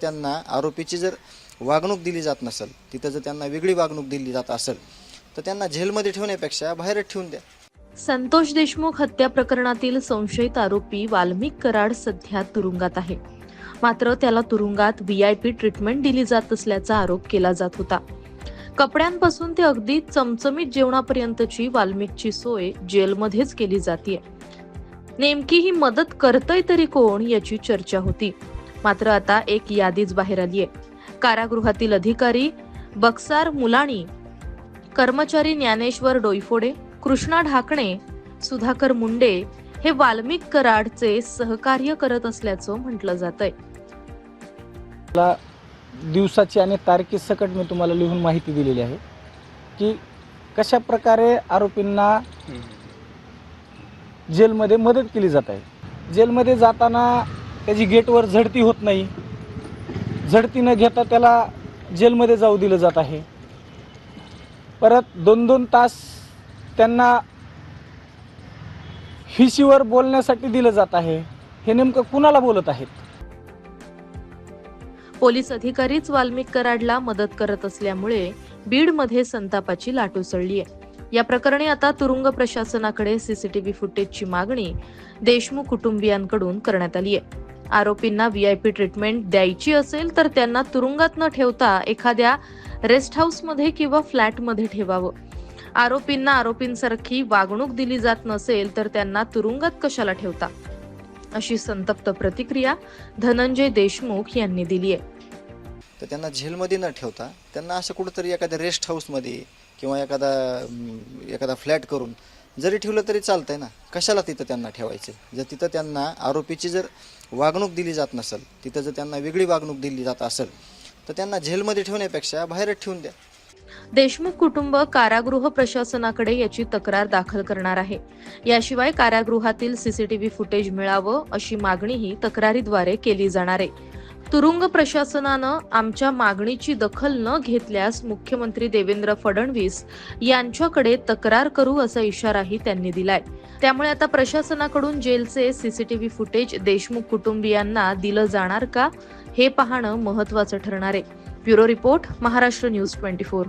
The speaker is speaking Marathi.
त्यांना आरोपीची जर वागणूक दिली जात नसेल तिथं जर त्यांना वेगळी वागणूक दिली जात असेल तर त्यांना जेलमध्ये ठेवण्यापेक्षा बाहेरच ठेवून द्या. संतोष देशमुख हत्या प्रकरणातील संशयित आरोपी वाल्मिक कराड सध्या तुरुंगात आहे. मात्र त्याला तुरुंगात व्हीआयपी ट्रीटमेंट दिली जात असल्याचा आरोप केला जात होता. कपड्यांपासून ते अगदी चमचमीत जेवणापर्यंतची वाल्मिकची सोय जेलमध्येच केली जाते नेमकी ही मदत करतय तरी कोण याची चर्चा होती. मात्र आता एक यादीच बाहेर आली आहे कारागृहातील अधिकारी बक्सार मुलाणी कर्मचारी ज्ञानेश्वर डोईफोडे कृष्णा ढाकणे सुधाकर मुंडे हे वाल्मिक कराडचे सहकार्य करत असल्याचं म्हटलं जात आहे दिवसाची आणि तारखेसकट मी तुम्हाला लिहून माहिती दिलेली आहे की कशा प्रकारे आरोपींना जेलमध्ये मदत केली जात आहे. जेलमध्ये जाताना त्याची गेटवर झडती होत नाही. झडती न घेता त्याला जेलमध्ये जाऊ दिलं जात आहे. परत दोन दोन तास त्यांना हिशीवर बोलण्यासाठी दिलं जात आहे. हे नेमकं कुणाला बोलत आहेत? पोलीस अधिकारीच वाल्मिक कराडला मदत करत असल्यामुळे बीडमध्ये संतापाची लाट उसळली आहे या प्रकरणी आता तुरुंग प्रशासनाकडे सीसीटीव्ही फुटेजची मागणी देशमुख कुटुंबियांकडून करण्यात आली आहे आरोपींना व्हीआयपी ट्रीटमेंट द्यायची असेल तर त्यांना तुरुंगात न ठेवता एखाद्या रेस्ट हाऊसमध्ये किंवा फ्लॅटमध्ये ठेवावं. आरोपींना आरोपींसारखी वागणूक दिली जात नसेल तर त्यांना तुरुंगात कशाला ठेवता? अशी संतप्त प्रतिक्रिया धनंजय देशमुख यांनी दिली आहे. तर त्यांना झेलमध्ये न ठेवता त्यांना असं कुठंतरी एखाद्या रेस्ट हाऊसमध्ये किंवा एखादा एखादा फ्लॅट करून जरी ठेवलं तरी चालतंय ना. कशाला तिथं त्यांना ठेवायचं? जर तिथं त्यांना आरोपीची जर वागणूक दिली जात नसेल तिथं जर त्यांना वेगळी वागणूक दिली जात असेल तर त्यांना झेलमध्ये ठेवण्यापेक्षा बाहेरच ठेवून द्या. देशमुख कुटुंब कारागृह प्रशासनाकडे याची तक्रार दाखल करणार आहे. याशिवाय कारागृहातील सीसीटीव्ही फुटेज मिळावं अशी मागणीही तक्रारीद्वारे केली जाणार आहे. तुरुंग प्रशासनानं आमच्या मागणीची दखल न घेतल्यास मुख्यमंत्री देवेंद्र फडणवीस यांच्याकडे तक्रार करू असा इशाराही त्यांनी दिलाय. त्यामुळे आता प्रशासनाकडून जेलचे सीसीटीव्ही फुटेज देशमुख कुटुंबियांना दिलं जाणार का हे पाहणं महत्वाचं ठरणार आहे. Bureau report Maharashtra news twenty four.